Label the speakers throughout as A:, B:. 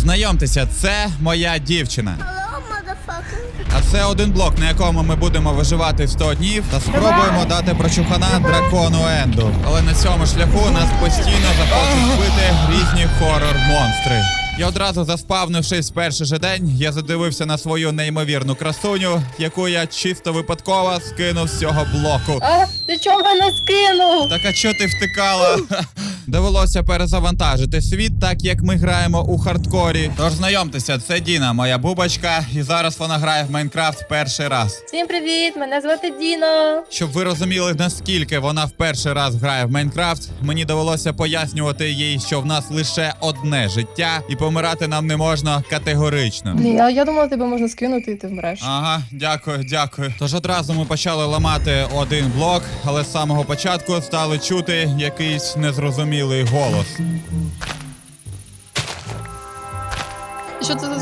A: Знайомтеся, це моя дівчина. А це один блок, на якому ми будемо виживати 100 днів та спробуємо дати прочухана дракону Енду. Але на цьому шляху нас постійно захочуть бити різні хорор-монстри. І одразу заспавнившись в перший же день, я задивився на свою неймовірну красуню, яку я чисто випадково скинув з цього блоку.
B: А, ти чого мене скинув?
A: Так а чого ти втикала? Довелося перезавантажити світ, так як ми граємо у хардкорі. Тож знайомтеся, це Діна, моя бубочка, і зараз вона грає в Майнкрафт перший раз.
B: Всім привіт! Мене звати Діна.
A: Щоб ви розуміли, наскільки вона в перший раз грає в Майнкрафт, мені довелося пояснювати їй, що в нас лише одне життя, і помирати нам не можна категорично.
B: Блін, я, я думала, тебе можна скинути і ти вмреш.
A: Ага, дякую, дякую. Тож одразу ми почали ламати один блок, але з самого початку стали чути якийсь незрозумілий голос.
B: Що це за?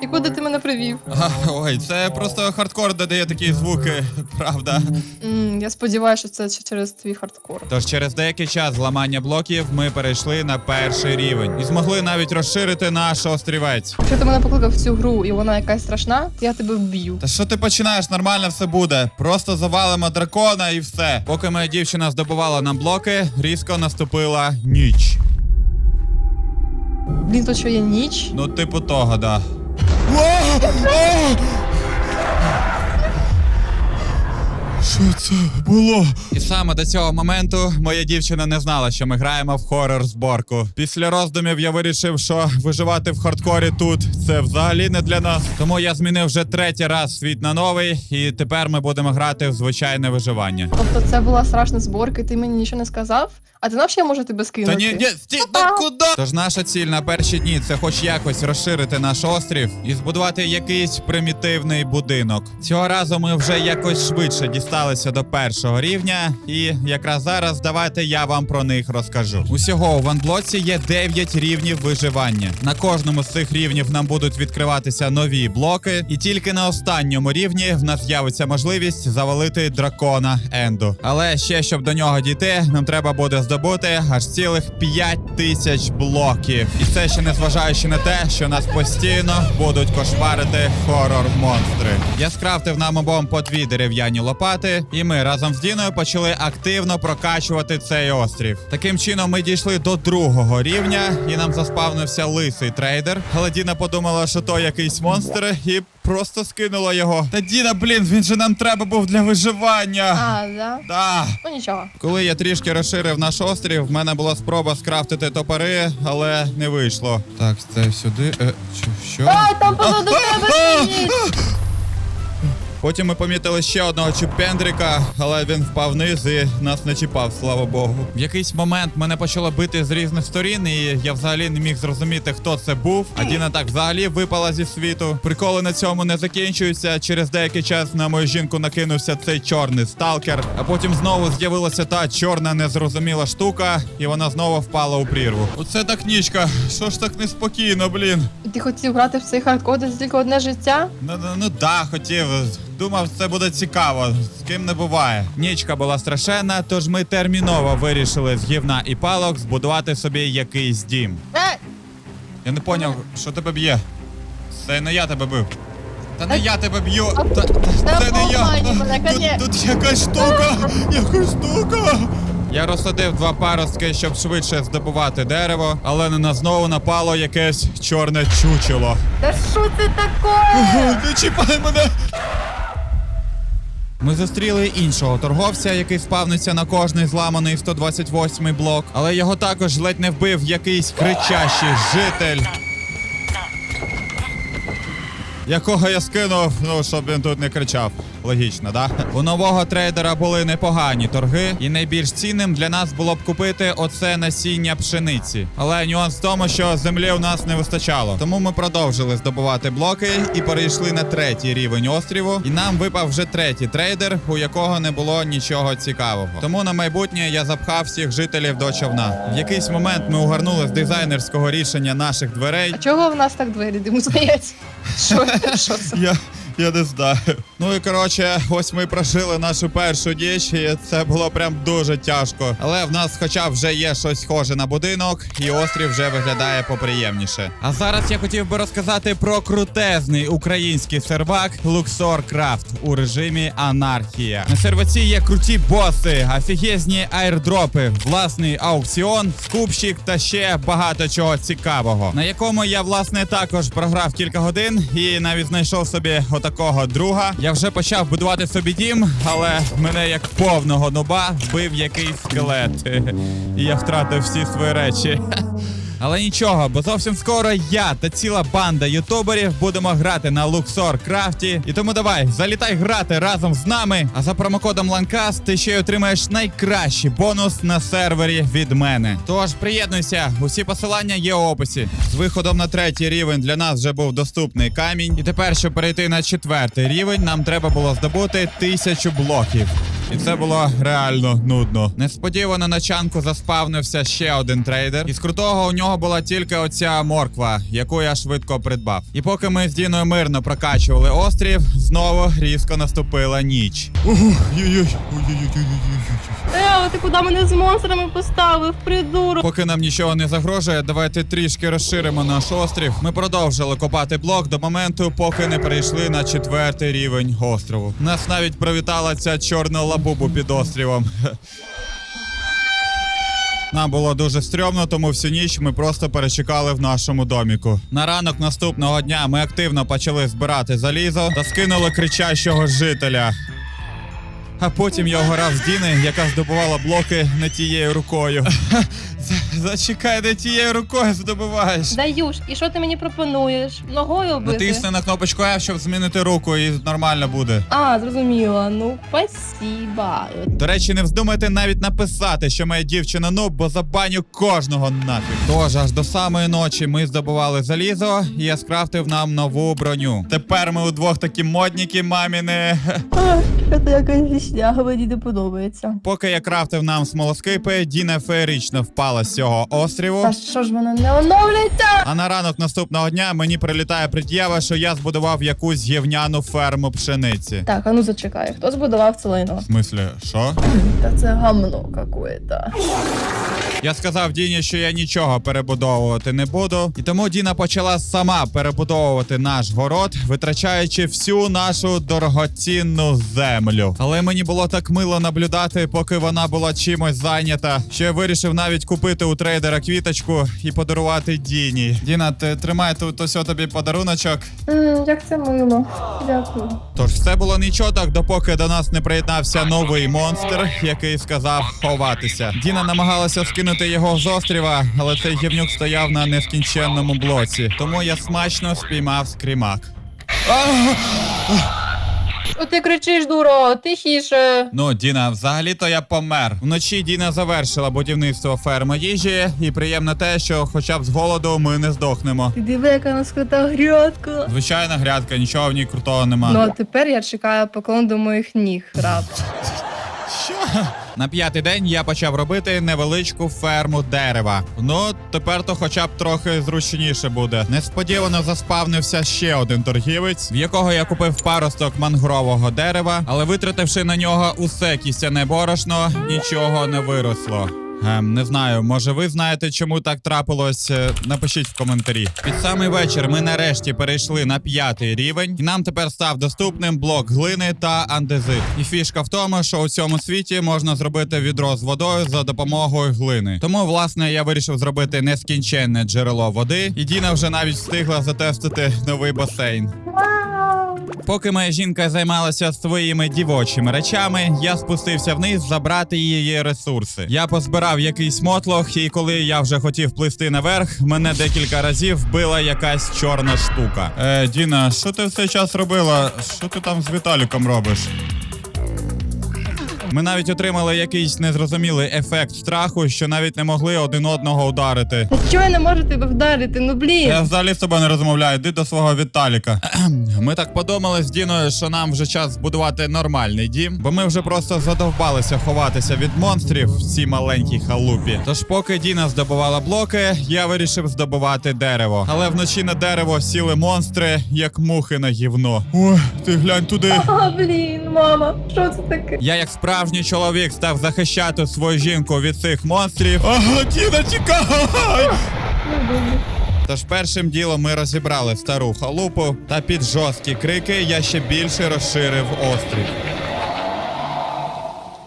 B: І куди ти мене привів?
A: А, ой, це просто хардкор додає такі звуки, правда.
B: м я сподіваюся, що це через твій хардкор.
A: Тож через деякий час зламання блоків ми перейшли на перший рівень і змогли навіть розширити наш острівець.
B: Якщо ти мене покликав в цю гру і вона якась страшна, я тебе вб'ю.
A: Та що ти починаєш? Нормально все буде. Просто завалимо дракона і все. Поки моя дівчина здобувала нам блоки, різко наступила ніч.
B: Блін, то що є ніч?
A: Ну, типу того, да. Що це було? І саме до цього моменту моя дівчина не знала, що ми граємо в хорор зборку. Після роздумів я вирішив, що виживати в хардкорі тут це взагалі не для нас. Тому я змінив вже третій раз світ на новий, і тепер ми будемо грати в звичайне виживання.
B: Тобто це була страшна зборка, і ти мені нічого не сказав? А ти знав, що я можу тебе скинути?
A: Та ні, ні, сті, та куди? Тож наша ціль на перші дні це хоч якось розширити наш острів і збудувати якийсь примітивний будинок. Цього разу ми вже якось швидше дісталися до першого рівня, і якраз зараз давайте я вам про них розкажу. Усього у ванблоці є 9 рівнів виживання. На кожному з цих рівнів нам будуть відкриватися нові блоки, і тільки на останньому рівні в нас з'явиться можливість завалити дракона Енду. Але ще щоб до нього дійти, нам треба буде здобути аж цілих 5 тисяч блоків. І це ще не зважаючи на те, що нас постійно будуть кошмарити хорор-монстри. Я скрафтив нам обом по дві дерев'яні лопати, і ми разом з Діною почали активно прокачувати цей острів. Таким чином ми дійшли до другого рівня, і нам заспавнився лисий трейдер. Але Діна подумала, що то якийсь монстр, і просто скинула його. Та діда, блін, він же нам треба був для виживання.
B: А, да?
A: Да.
B: Ну нічого.
A: Коли я трішки розширив наш острів, в мене була спроба скрафтити топори, але не вийшло. Так, це сюди. Е, що? що?
B: Ай, там позаду тебе стоїть!
A: Потім ми помітили ще одного чупендрика, але він впав вниз і нас не чіпав, слава Богу. В якийсь момент мене почало бити з різних сторін, і я взагалі не міг зрозуміти, хто це був. А Діна так взагалі випала зі світу. Приколи на цьому не закінчуються. Через деякий час на мою жінку накинувся цей чорний сталкер, а потім знову з'явилася та чорна незрозуміла штука, і вона знову впала у прірву. Оце так нічка. Що ж так неспокійно, блін?
B: Ти хотів грати в цей хардкор, тільки одне життя?
A: Ну, ну, ну да, хотів. Думав, це буде цікаво. З ким не буває. Нічка була страшенна, тож ми терміново вирішили з гівна і палок збудувати собі якийсь дім.
B: Е!
A: Я не поняв, що тебе б'є. Це не я тебе бив. Та не я тебе б'ю. Та, та, це не я. Тут, тут якась штука. Якась штука. Я розсадив два паростки, щоб швидше здобувати дерево, але на нас знову напало якесь чорне чучело.
B: Та що це таке?
A: Не чіпай мене! Ми зустріли іншого торговця, який спавниться на кожний зламаний 128 блок, але його також ледь не вбив якийсь кричащий житель. Якого я скинув, ну щоб він тут не кричав. Логічно, да? У нового трейдера були непогані торги, і найбільш цінним для нас було б купити оце насіння пшениці. Але нюанс в тому, що землі у нас не вистачало. Тому ми продовжили здобувати блоки і перейшли на третій рівень остріву. І нам випав вже третій трейдер, у якого не було нічого цікавого. Тому на майбутнє я запхав всіх жителів до човна. В якийсь момент ми угорнули з дизайнерського рішення наших дверей.
B: А чого в нас так двері диму здається? Що, це?
A: Я не знаю. Ну і коротше, ось ми прожили нашу першу ніч, і це було прям дуже тяжко. Але в нас, хоча вже є щось схоже на будинок, і острів вже виглядає поприємніше. А зараз я хотів би розказати про крутезний український сервак Luxor Craft у режимі анархія. На серваці є круті боси, офігезні айрдропи, власний аукціон, скупщик та ще багато чого цікавого, на якому я власне також програв кілька годин і навіть знайшов собі отакого друга. Я вже почав будувати собі дім, але мене як повного нуба вбив якийсь скелет. І я втратив всі свої речі. Але нічого, бо зовсім скоро я та ціла банда ютуберів будемо грати на Luxor Крафті. І тому давай, залітай грати разом з нами. А за промокодом Ланкас ти ще й отримаєш найкращий бонус на сервері від мене. Тож приєднуйся, усі посилання є у описі. З виходом на третій рівень для нас вже був доступний камінь. І тепер, щоб перейти на четвертий рівень, нам треба було здобути тисячу блоків. І це було реально нудно. Несподівано на чанку заспавнився ще один трейдер. І з крутого у нього була тільки оця морква, яку я швидко придбав. І поки ми з Діною мирно прокачували острів, знову різко наступила ніч.
B: Ео, ти куди мене з монстрами поставив, придурок?
A: Поки нам нічого не загрожує, давайте трішки розширимо наш острів. Ми продовжили копати блок до моменту, поки не перейшли на четвертий рівень острову. Нас навіть привітала ця чорна лабубу під острівом. Нам було дуже стрьомно, тому всю ніч ми просто перечекали в нашому доміку. На ранок наступного дня ми активно почали збирати залізо та скинули кричащого жителя. А потім я огорав з Діни, яка здобувала блоки не тією рукою. Зачекай, не тією рукою здобуваєш.
B: Даюш, і що ти мені пропонуєш? Ногою бити?
A: Натисни на кнопочку F, щоб змінити руку, і нормально буде.
B: А, зрозуміла. Ну, спасіба.
A: До речі, не вздумайте навіть написати, що моя дівчина нуб, бо забаню кожного нафіг. Тож аж до самої ночі ми здобували залізо, і я скрафтив нам нову броню. Тепер ми удвох такі модніки, маміни.
B: Це якась вісня, мені не подобається.
A: Поки я крафтив нам смолоскипи, Діна феєрично впала з цього остріву.
B: Та що ж воно не оновлюється?
A: А на ранок наступного дня мені прилітає пред'ява, що я збудував якусь гівняну ферму пшениці.
B: Так, а ну зачекай, хто збудував це лайно?
A: В смислі, що?
B: Та це гамно какое-то.
A: Я сказав Діні, що я нічого перебудовувати не буду, і тому Діна почала сама перебудовувати наш город, витрачаючи всю нашу дорогоцінну землю. Але мені було так мило наблюдати, поки вона була чимось зайнята, що я вирішив навіть купити у трейдера квіточку і подарувати Діні. Діна, ти тримай тут ось тобі подаруночок.
B: Як це мило. Дякую.
A: Тож все було нічого так, допоки до нас не приєднався новий монстр, який сказав ховатися. Діна намагалася скинути його з остріва, але цей гівнюк стояв на нескінченному блоці. Тому я смачно спіймав скрімак.
B: О, ти кричиш, дуро, тихіше.
A: Ну, Діна, взагалі-то я помер. Вночі Діна завершила будівництво ферми їжі, і приємно те, що хоча б з голоду ми не здохнемо.
B: Ти диви, яка у нас крута грядка.
A: Звичайна грядка, нічого в ній крутого нема.
B: Ну а тепер я чекаю поклон до моїх ніг, раб.
A: Що? На п'ятий день я почав робити невеличку ферму дерева. Ну, тепер то хоча б трохи зручніше буде. Несподівано заспавнився ще один торгівець, в якого я купив паросток мангрового дерева, але витративши на нього усе кістяне борошно, нічого не виросло. Ем, не знаю, може ви знаєте, чому так трапилось? Е, Напишіть в коментарі. Під самий вечір ми нарешті перейшли на п'ятий рівень, і нам тепер став доступним блок глини та андезит. І фішка в тому, що у цьому світі можна зробити відро з водою за допомогою глини. Тому, власне, я вирішив зробити нескінченне джерело води, і Діна вже навіть встигла затестити новий басейн. Поки моя жінка займалася своїми дівочими речами, я спустився вниз забрати її ресурси. Я позбирав якийсь мотлох, і коли я вже хотів плисти наверх, мене декілька разів вбила якась чорна штука. Е, Діна, що ти в цей час робила? Що ти там з Віталіком робиш? Ми навіть отримали якийсь незрозумілий ефект страху, що навіть не могли один одного ударити.
B: Та чого я не можу тебе вдарити? Ну блін.
A: Я взагалі з тобою не розмовляю, йди до свого Віталіка. Ми так подумали з Діною, що нам вже час збудувати нормальний дім, бо ми вже просто задовбалися ховатися від монстрів в цій маленькій халупі. Тож, поки Діна здобувала блоки, я вирішив здобувати дерево. Але вночі на дерево сіли монстри, як мухи на гівно. Ой, ти глянь туди.
B: А, блін, мама, що це таке?
A: Я, як справжній чоловік, став захищати свою жінку від цих монстрів. Ага, Діна, тікай! Тож першим ділом ми розібрали стару халупу, та під жорсткі крики я ще більше розширив острів.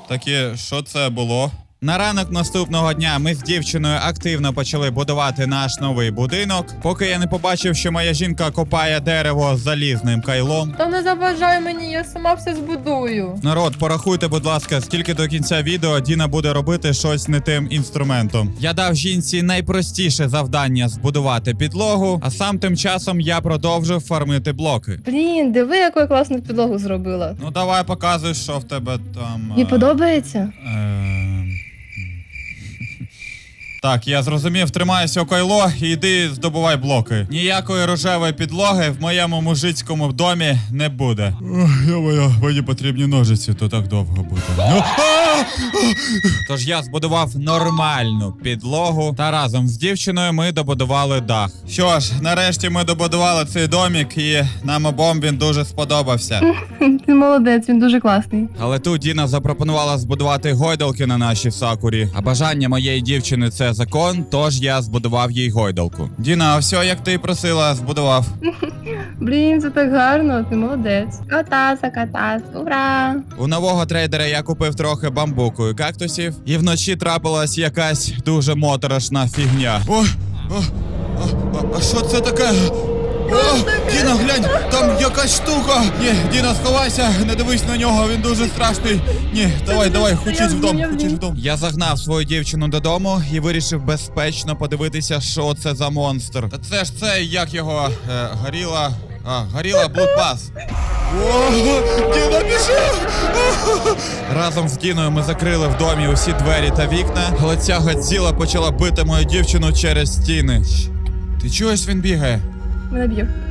A: Такі, що це було? На ранок наступного дня ми з дівчиною активно почали будувати наш новий будинок, поки я не побачив, що моя жінка копає дерево залізним кайлом.
B: Та не заважай мені, я сама все збудую.
A: Народ, порахуйте, будь ласка, скільки до кінця відео Діна буде робити щось не тим інструментом. Я дав жінці найпростіше завдання збудувати підлогу, а сам тим часом я продовжив фармити блоки.
B: Блін, диви, яку я класну підлогу зробила.
A: Ну давай показуй, що в тебе там.
B: Мені
A: е,
B: подобається?
A: Ем. Так, я зрозумів, тримайся окайло і йди здобувай блоки. Ніякої рожевої підлоги в моєму мужицькому домі не буде. Я мені потрібні ножиці, то так довго буде. Тож я збудував нормальну підлогу, та разом з дівчиною ми добудували дах. Що ж, нарешті ми добудували цей домік, і нам обом він дуже сподобався.
B: Ти молодець, він дуже класний.
A: Але тут Діна запропонувала збудувати гойдалки на нашій сакурі. А бажання моєї дівчини це закон, тож я збудував їй гойдалку. Діна, все як ти просила, збудував.
B: Блін, це так гарно, ти молодець. Катаса, катас, ура!
A: У нового трейдера я купив трохи бамбуку і кактусів, і вночі трапилась якась дуже моторошна фігня. О, о, о, а що це таке? О, Діна, глянь, там якась штука. Ні, Діна, сховайся, не дивись на нього, він дуже страшний. Ні, давай, давай, хочись в дом, хочись в дом. Я загнав свою дівчину додому і вирішив безпечно подивитися, що це за монстр. Та це ж це, як його е, горіла. А, горіла блудпас. Діна біжи! Разом з Діною ми закрили в домі усі двері та вікна, але ця гадзіла почала бити мою дівчину через стіни. Ти чуєш, він бігає?
B: Мене б'є.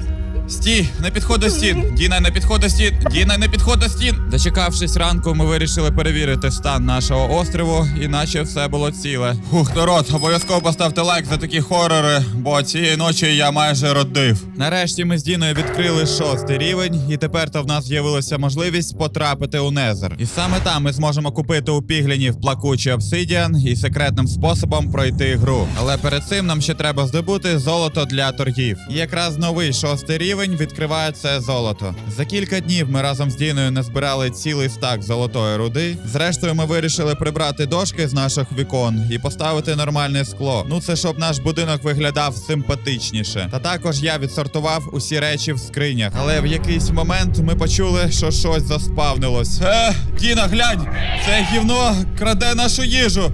A: Стій, не підходь до стін. Діна, не підходь до стін. Діна, не підходь до стін. Дочекавшись ранку, ми вирішили перевірити стан нашого острову, іначе все було ціле. Фух, народ, обов'язково поставте лайк за такі хорори, бо цієї ночі я майже родив. Нарешті ми з Діною відкрили шостий рівень, і тепер то в нас з'явилася можливість потрапити у Незер. І саме там ми зможемо купити у піглінів плакучий обсидіан і секретним способом пройти гру. Але перед цим нам ще треба здобути золото для торгів. І якраз новий шостий рівень відкриває це золото. За кілька днів ми разом з Діною назбирали цілий стак золотої руди. Зрештою, ми вирішили прибрати дошки з наших вікон і поставити нормальне скло. Ну це щоб наш будинок виглядав симпатичніше. Та також я відсортував усі речі в скринях. Але в якийсь момент ми почули, що щось заспавнилось. Е, Діна, глянь! Це гівно краде нашу їжу.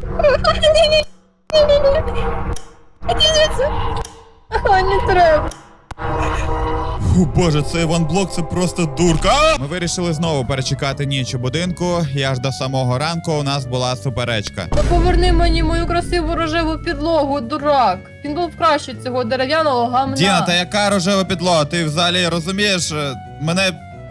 B: А, не треба.
A: Фу, боже, цей ванблок це просто дурка. Ми вирішили знову перечекати ніч у будинку, і аж до самого ранку у нас була суперечка.
B: Та поверни мені мою красиву рожеву підлогу, дурак. Він був краще цього дерев'яного гамна.
A: Діна, та яка рожева підлога? Ти взагалі розумієш? е, Мене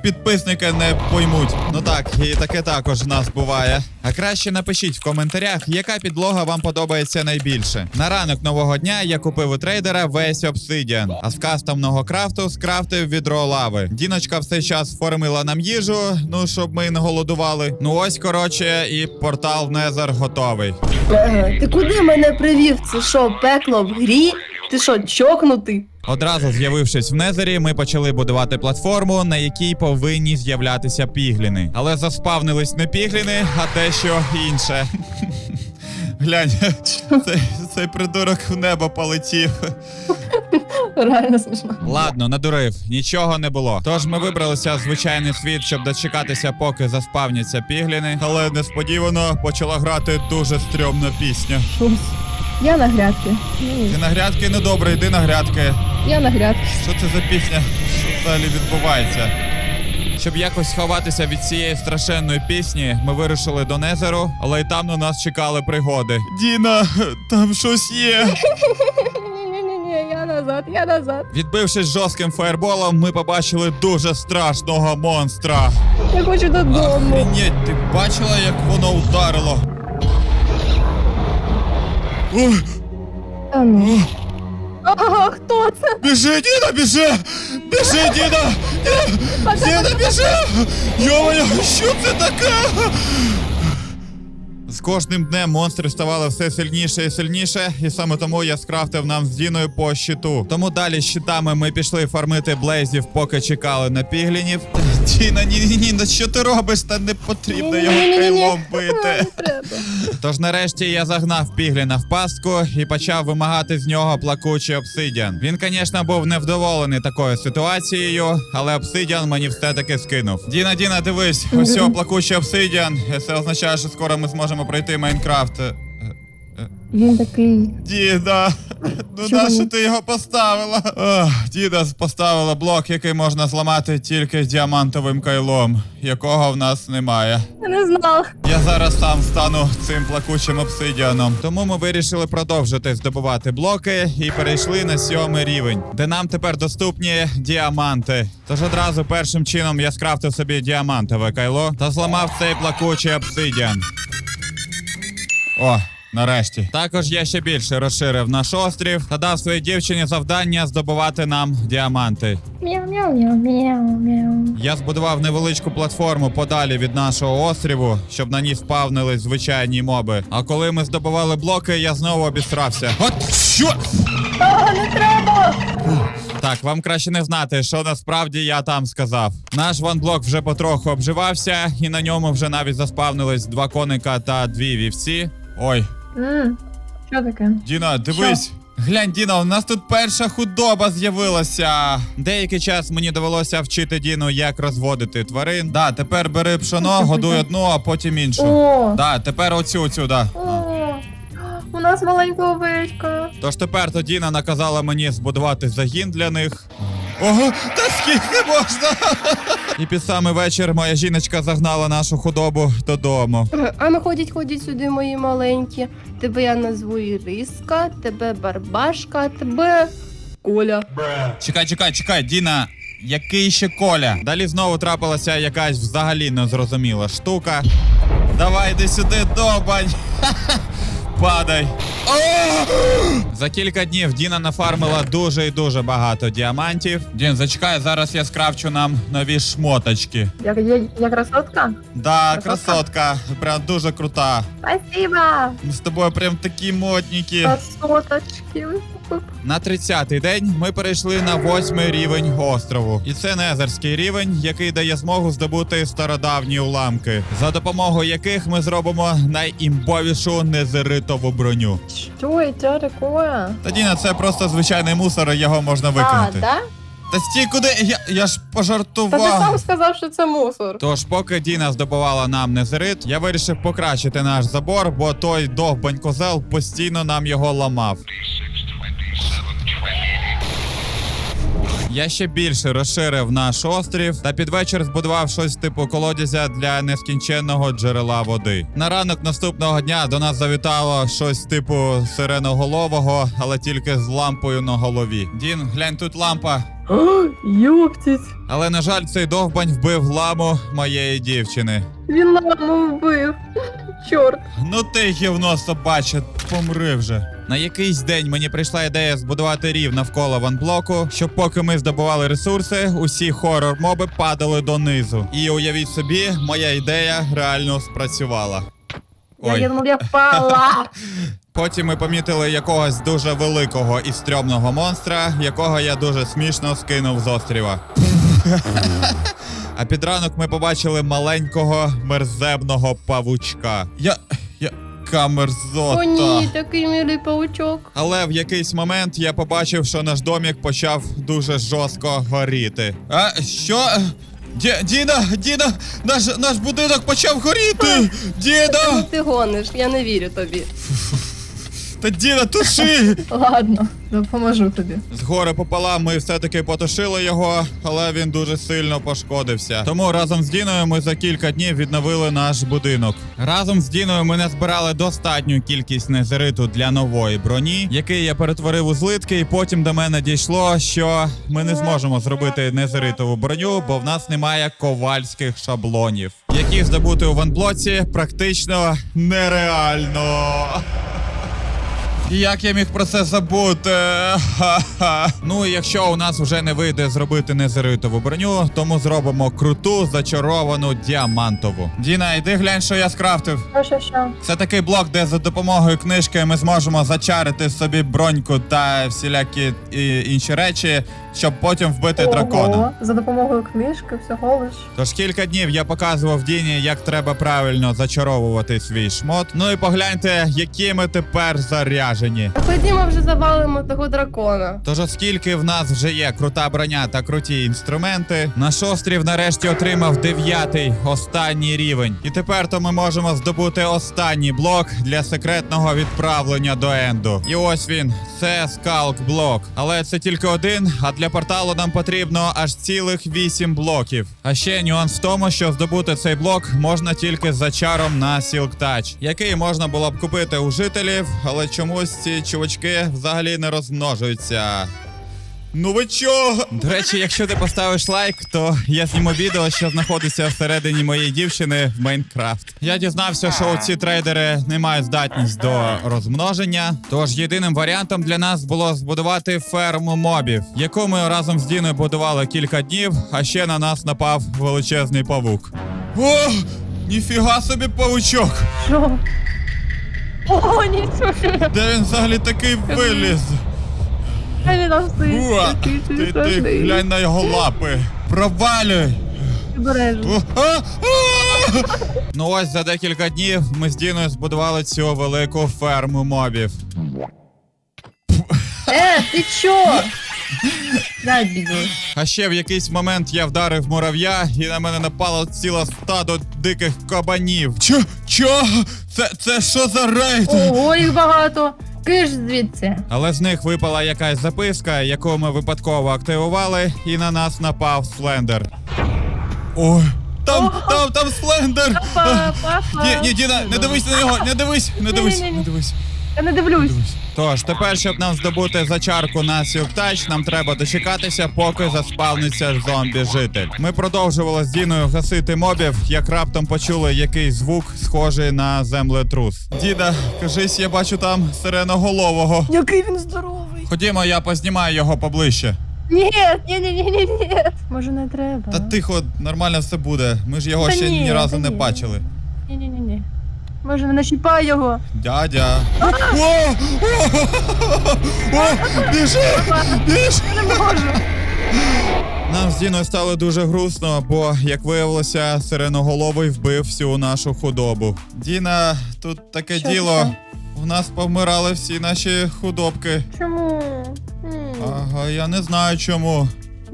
A: підписники не поймуть. Ну так, і таке також в нас буває. А краще напишіть в коментарях, яка підлога вам подобається найбільше. На ранок нового дня я купив у трейдера весь обсидіан, а з кастомного крафту скрафтив відро лави. Діночка в цей час формила нам їжу, ну щоб ми не голодували. Ну ось коротше, і портал в Незер готовий.
B: Е, Ти куди мене привів? Це що, пекло в грі? Ти що, чокнутий?
A: Одразу з'явившись в Незері, ми почали будувати платформу, на якій повинні з'являтися пігліни. Але заспавнились не пігліни, а дещо інше. Глянь, цей, цей придурок в небо полетів.
B: Реально смішно.
A: Ладно, надурив, нічого не було. Тож ми вибралися в звичайний світ, щоб дочекатися, поки заспавняться пігліни. Але несподівано почала грати дуже стрьомна пісня.
B: Я на грядки.
A: Ти на грядки недобре, йди на грядки.
B: Я на грядки.
A: Що це за пісня? Що взагалі відбувається? Щоб якось сховатися від цієї страшенної пісні, ми вирушили до Незеру, але й там на нас чекали пригоди. Діна, там щось є.
B: Ні-ні-ні, я назад, я назад.
A: Відбившись жорстким фаєрболом, ми побачили дуже страшного монстра.
B: Я хочу додому.
A: Охренеть, ти бачила, як воно ударило? Ой,
B: Та ну. Ага, хто це?
A: біжи, Діна, біжи! Біжи, Діна! Діна, біжи! Йо-моє, що це таке? З кожним днем монстри ставали все сильніше і сильніше, і саме тому я скрафтив нам з Діною по щиту. Тому далі з щитами ми пішли фармити блейзів, поки чекали на піглінів. Діна, ні, ні, ні, ну що ти робиш? Та не потрібно його
B: Ні-ні-ні-ні.
A: бити. Тож нарешті я загнав пігліна в пастку і почав вимагати з нього плакучий обсидіан. Він, звісно, був невдоволений такою ситуацією, але обсидіан мені все-таки скинув. Діна, Діна, дивись, ось плакучий обсидіан. Це означає, що скоро ми зможемо пройти Майнкрафт. Е,
B: Він такий.
A: Діда, ну
B: Чого
A: нащо ти його поставила? Ох, діда поставила блок, який можна зламати тільки діамантовим кайлом, якого в нас немає.
B: Я не знала.
A: Я зараз сам стану цим плакучим обсидіаном. Тому ми вирішили продовжити здобувати блоки і перейшли на сьомий рівень, де нам тепер доступні діаманти. Тож одразу першим чином я скрафтив собі діамантове кайло та зламав цей плакучий обсидіан. О, нарешті. Також я ще більше розширив наш острів та дав своїй дівчині завдання здобувати нам діаманти.
B: Мяу-мяу-мяу-мяу-мяу.
A: Я збудував невеличку платформу подалі від нашого остріву, щоб на ній спавнились звичайні моби. А коли ми здобували блоки, я знову обістрався. От що?
B: А, не треба!
A: Так, вам краще не знати, що насправді я там сказав. Наш ванблок вже потроху обживався, і на ньому вже навіть заспавнились два коника та дві вівці. Ой,
B: М, Що таке?
A: Діна, дивись. Глянь, Діна, у нас тут перша худоба з'явилася. Деякий час мені довелося вчити Діну, як розводити тварин. Да, тепер бери пшоно, годуй одну, а потім іншу.
B: О!
A: Да, тепер оцю, оцю, да.
B: О! У нас маленька овечка.
A: Тож тепер то Діна наказала мені збудувати загін для них. Ого, та скільки можна? І під самий вечір моя жіночка загнала нашу худобу додому.
B: А ну ходіть, ходіть сюди, мої маленькі. Тебе я назву Іриска, тебе Барбашка, тебе Коля.
A: Чекай, чекай, чекай, Діна. Який ще коля? Далі знову трапилася якась взагалі незрозуміла штука. Давай йди сюди, добань. Падай. За кілька днів Діна нафармила дуже і дуже багато діамантів. Дін, зачекай, зараз я скрафчу нам нові шмоточки.
B: Я, я, я красотка?
A: Да,
B: Красотка?
A: красотка, прям дуже крута.
B: Спасибо!
A: Ми з тобою прям такі модніки.
B: Красоточки.
A: На 30-й день ми перейшли на восьмий рівень острову. І це незерський рівень, який дає змогу здобути стародавні уламки, за допомогою яких ми зробимо найімбовішу незеритову броню.
B: Що це таке?
A: Тоді на це просто звичайний мусор, його можна
B: А,
A: викинути.
B: да?
A: Та стій куди? Я, я ж
B: Та ти
A: пожартував.
B: сам сказав, що це мусор.
A: Тож, поки Діна здобувала нам незерит, я вирішив покращити наш забор, бо той довбань козел постійно нам його ламав. Я ще більше розширив наш острів та під вечір збудував щось типу колодязя для нескінченного джерела води. На ранок наступного дня до нас завітало щось типу сиреноголового, але тільки з лампою на голові. Дін, глянь, тут лампа.
B: Юптіть.
A: Але на жаль, цей довбань вбив ламу моєї дівчини.
B: Він ламу вбив. Чорт.
A: Ну ти гівно собаче, помри вже. На якийсь день мені прийшла ідея збудувати рів навколо ванблоку, щоб поки ми здобували ресурси, усі хорор-моби падали донизу. І уявіть собі, моя ідея реально спрацювала.
B: Я,
A: Ой.
B: я думав, я впала.
A: Потім ми помітили якогось дуже великого і стрьомного монстра, якого я дуже смішно скинув з остріва. А під ранок ми побачили маленького мерзебного павучка. Я. Яка мерзота.
B: О, ні, такий милий паучок.
A: Але в якийсь момент я побачив, що наш домік почав дуже жорстко горіти. А що? Ді, Діна, Діна, наш, наш будинок почав горіти!
B: Ну,
A: Діна!
B: ти гониш, я не вірю тобі.
A: Та Діна, туши!
C: Ладно, допоможу тобі.
A: Згори пополам ми все-таки потушили його, але він дуже сильно пошкодився. Тому разом з Діною ми за кілька днів відновили наш будинок. Разом з Діною ми назбирали достатню кількість незериту для нової броні, який я перетворив у злитки, і потім до мене дійшло, що ми не зможемо зробити незеритову броню, бо в нас немає ковальських шаблонів, які здобути у ванблоці практично нереально. І Як я міг про це забути? Ха-ха. Ну, і якщо у нас вже не вийде зробити незеритову броню, то ми зробимо круту зачаровану діамантову. Діна, йди глянь, що я скрафтив.
C: Що, що?
A: Це такий блок, де за допомогою книжки ми зможемо зачарити собі броньку та всілякі і інші речі, щоб потім вбити дракона.
C: За допомогою книжки, всього лиш.
A: Тож кілька днів я показував Діні, як треба правильно зачаровувати свій шмот. Ну і погляньте, які ми тепер заряжені.
B: Ходімо вже завалимо того дракона.
A: Тож, оскільки в нас вже є крута броня та круті інструменти, наш острів нарешті отримав дев'ятий останній рівень. І тепер то ми можемо здобути останній блок для секретного відправлення до Енду. І ось він, це скалк блок. Але це тільки один, а для порталу нам потрібно аж цілих вісім блоків. А ще нюанс в тому, що здобути цей блок можна тільки за чаром на Silk Touch, який можна було б купити у жителів, але чомусь ці чувачки взагалі не розмножуються. Ну ви чого? До речі, якщо ти поставиш лайк, то я зніму відео, що знаходиться всередині моєї дівчини в Майнкрафт. Я дізнався, що ці трейдери не мають здатність до розмноження. Тож єдиним варіантом для нас було збудувати ферму мобів, яку ми разом з Діною будували кілька днів, а ще на нас напав величезний павук. О! Ніфіга собі павучок!
C: Що?
B: О, нічого.
A: Де він взагалі такий виліз?
B: А він.
A: Уа! Ти, ти
B: страшний.
A: глянь на його лапи. Провалюй!
B: Обережно.
A: А! Ну ось за декілька днів ми з Діною збудували цю велику ферму мобів.
C: Е, ти чо? Дай.
A: А ще в якийсь момент я вдарив мурав'я, і на мене напало ціле стадо диких кабанів. Чо? Чо? Це, це що за рейд?
C: Ого, їх багато. Киш звідси.
A: Але з них випала якась записка, яку ми випадково активували, і на нас напав Слендер. Ой, там, там, там Слендер!
B: Па-па-па.
A: Ні, ні, Діна, не дивись на нього, не дивись, не дивись, не дивись.
B: Я не дивлюсь.
A: Тож, тепер, щоб нам здобути зачарку на Сілктач, нам треба дочекатися, поки заспавниться зомбі-житель. Ми продовжували з Діною гасити мобів, як раптом почули якийсь звук, схожий на землетрус. Діда, кажись, я бачу там сиреноголового.
C: Який він здоровий.
A: Ходімо, я познімаю його поближче.
B: Ні, ні, ні, ні, ні, ні.
C: Може не треба.
A: Та тихо, нормально все буде. Ми ж його
C: Та
A: ще
C: ні,
A: ні разу
C: та
A: не
C: ні.
A: бачили.
C: Може не начіпай його.
A: Дядя. О! О! Біжи!
C: Я не можу.
A: Нам з Діною стало дуже грустно, бо, як виявилося, сиреноголовий вбив всю нашу худобу. Діна, тут таке
C: Що
A: діло.
C: таке?
A: У нас повмирали всі наші худобки.
C: Чому? М,
A: Ага, я не знаю чому.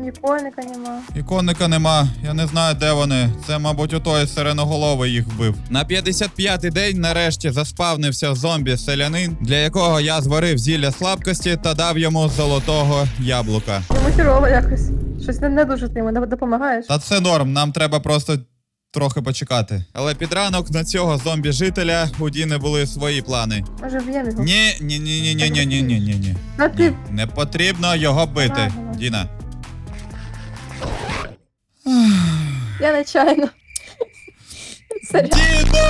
C: Ні коника нема.
A: Іконника нема, я не знаю, де вони. Це, мабуть, у той сиреноголовий їх вбив. На 55-й день нарешті заспавнився зомбі-селянин, для якого я зварив зілля слабкості та дав йому золотого яблука.
C: Йому хірово якось. Щось не, не дуже ти йому допомагаєш.
A: Та це норм, нам треба просто трохи почекати. Але під ранок на цього зомбі-жителя у Діни були свої плани.
C: Може вб'ємо його.
A: Ні, ні, ні, ні, ні, ні, ні, ні, ні, ні.
C: А ти
A: Не потрібно його бити. Діна.
C: Я нечайно.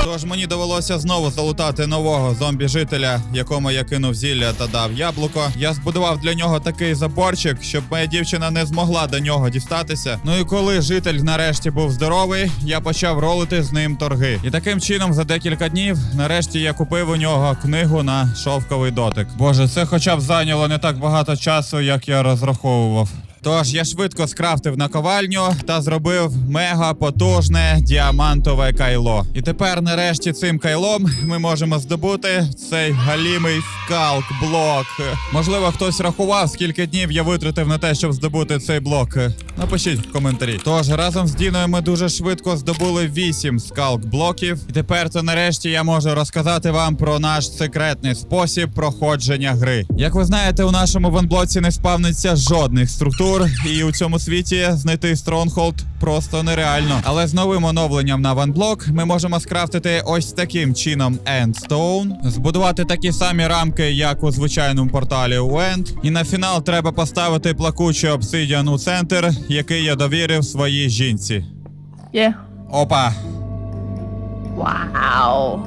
A: Тож мені довелося знову залутати нового зомбі-жителя, якому я кинув зілля та дав яблуко. Я збудував для нього такий заборчик, щоб моя дівчина не змогла до нього дістатися. Ну і коли житель нарешті був здоровий, я почав ролити з ним торги. І таким чином, за декілька днів, нарешті я купив у нього книгу на шовковий дотик. Боже, це хоча б зайняло не так багато часу, як я розраховував. Тож я швидко скрафтив наковальню та зробив мега потужне діамантове кайло. І тепер, нарешті, цим кайлом ми можемо здобути цей галімий скалк блок. Можливо, хтось рахував, скільки днів я витратив на те, щоб здобути цей блок. Напишіть в коментарі. Тож разом з Діною ми дуже швидко здобули 8 скалк блоків. І тепер то нарешті я можу розказати вам про наш секретний спосіб проходження гри. Як ви знаєте, у нашому ванблоці не спавниться жодних структур, і у цьому світі знайти Стронгхолд просто нереально. Але з новим оновленням на ванблок ми можемо скрафтити ось таким чином Endstone, збудувати такі самі рамки, як у звичайному порталі у End. І на фінал треба поставити плакучий обсидіан у центр, який я довірив своїй жінці.
B: Є.
A: Опа!
B: Вау.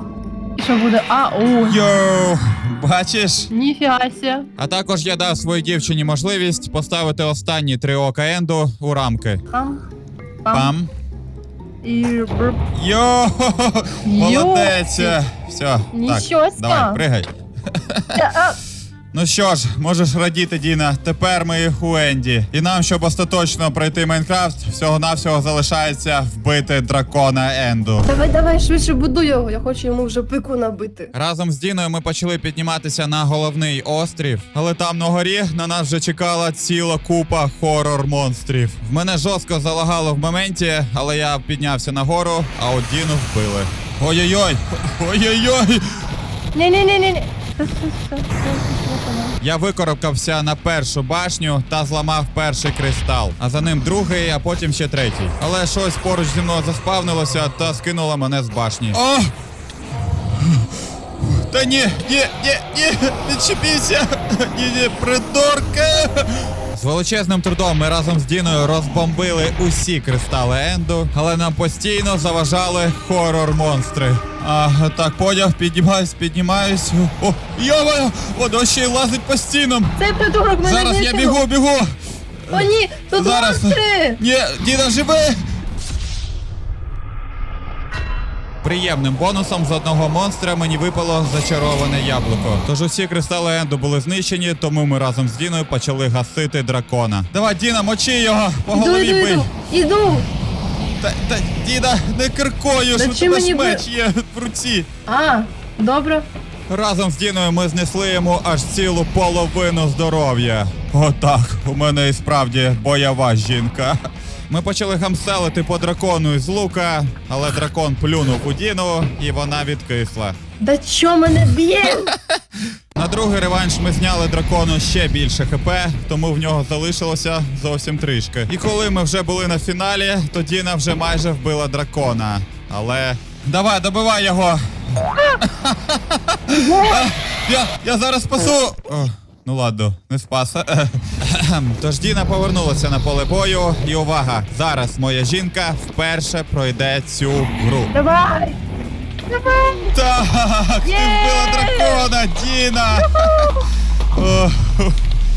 B: Що буде? А, о,
A: Йоу! Бачиш?
B: ніфіга ся.
A: А також я дав своїй дівчині можливість поставити останні три ока Енду у рамки.
B: Пам. Пам.
A: Пам.
B: І бр.
A: Йо! Молодець! Все,
B: Нічого
A: так, давай, пригай.
B: Е, а,
A: Ну що ж, можеш радіти, Діна. Тепер ми у Енді. І нам, щоб остаточно пройти Майнкрафт, всього-навсього залишається вбити дракона Енду.
B: Давай, давай, швидше будуй його. Я хочу йому вже пику набити.
A: Разом з Діною ми почали підніматися на головний острів, але там на горі на нас вже чекала ціла купа хорор монстрів. В мене жорстко залагало в моменті, але я піднявся на гору, а от Діну вбили. Ой-ой-ой! Ой-ой-ой!
B: Ні-ні-ні-ні.
A: Я викоробкався на першу башню та зламав перший кристал, а за ним другий, а потім ще третій. Але щось поруч зі мною заспавнилося та скинуло мене з башні. О! Та ні, ні, ні, ні, відчепіться! Ні, ні, придурки! З величезним трудом ми разом з Діною розбомбили усі кристали Енду, але нам постійно заважали хорор-монстри. А, так, поняв, піднімаюсь, піднімаюсь. О, йома! Воно ще й лазить по стінам!
B: Цей придурок мене
A: Зараз я бігу, бігу!
B: О, ні, тут
A: Зараз.
B: монстри.
A: Ні, Діна, живи! Приємним бонусом з одного монстра мені випало зачароване яблуко. Тож усі кристали Енду були знищені, тому ми разом з Діною почали гасити дракона. Давай, Діна, мочи його! По
B: Іду,
A: голові
B: іду,
A: бий!
B: іду. Іду.
A: Та, та, Діна, не киркою,
B: Та
A: що
B: чим
A: тебе ж
B: мені
A: меч є в руці.
B: А, добре.
A: Разом з Діною ми знесли йому аж цілу половину здоров'я. Отак, у мене і справді бойова жінка. Ми почали гамселити по дракону із лука, але дракон плюнув у Діну, і вона відкисла.
B: Да чо мене б'є?
A: На другий реванш ми зняли дракону ще більше хп, тому в нього залишилося зовсім трішки. І коли ми вже були на фіналі, то Діна вже майже вбила дракона. Але. Давай, добивай його! А, я, я зараз спасу! О, ну ладно, не спас. Кхем. Тож Діна повернулася на поле бою. І увага! Зараз моя жінка вперше пройде цю гру.
B: Давай. Давай.
A: Так, ти вбила дракона, Діна!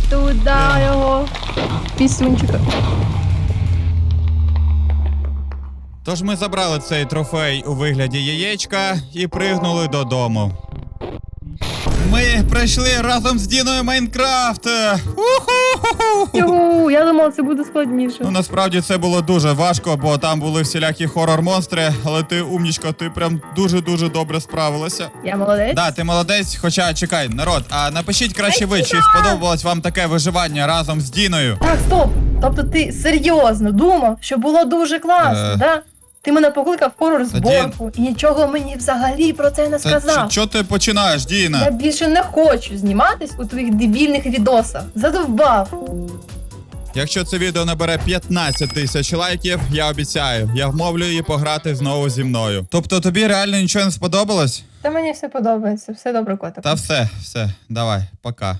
B: Туда його. Пісюнчика.
A: Тож ми забрали цей трофей у вигляді яєчка і пригнули додому. Ми пройшли разом з Діною Майнкрафт!
B: Йоу, я думала, це буде складніше.
A: Ну насправді це було дуже важко, бо там були всілякі хорор-монстри, але ти умнічка, ти прям дуже-дуже добре справилася.
B: Я молодець.
A: Да, ти молодець, хоча чекай, народ, а напишіть краще ви, чи сподобалось вам таке виживання разом з Діною.
B: Так, стоп. Тобто ти серйозно думав, що було дуже класно,
A: Е.
B: да? Ти мене покликав хорор зборку і нічого мені взагалі про це не
A: Та
B: сказав.
A: що ти починаєш, Діна?
B: Я більше не хочу зніматись у твоїх дебільних відосах. Задовбав.
A: Якщо це відео набере 15 тисяч лайків, я обіцяю, я вмовлю її пограти знову зі мною. Тобто тобі реально нічого не сподобалось?
B: Та мені все подобається, все добре, котик.
A: Та все, все, давай, пока.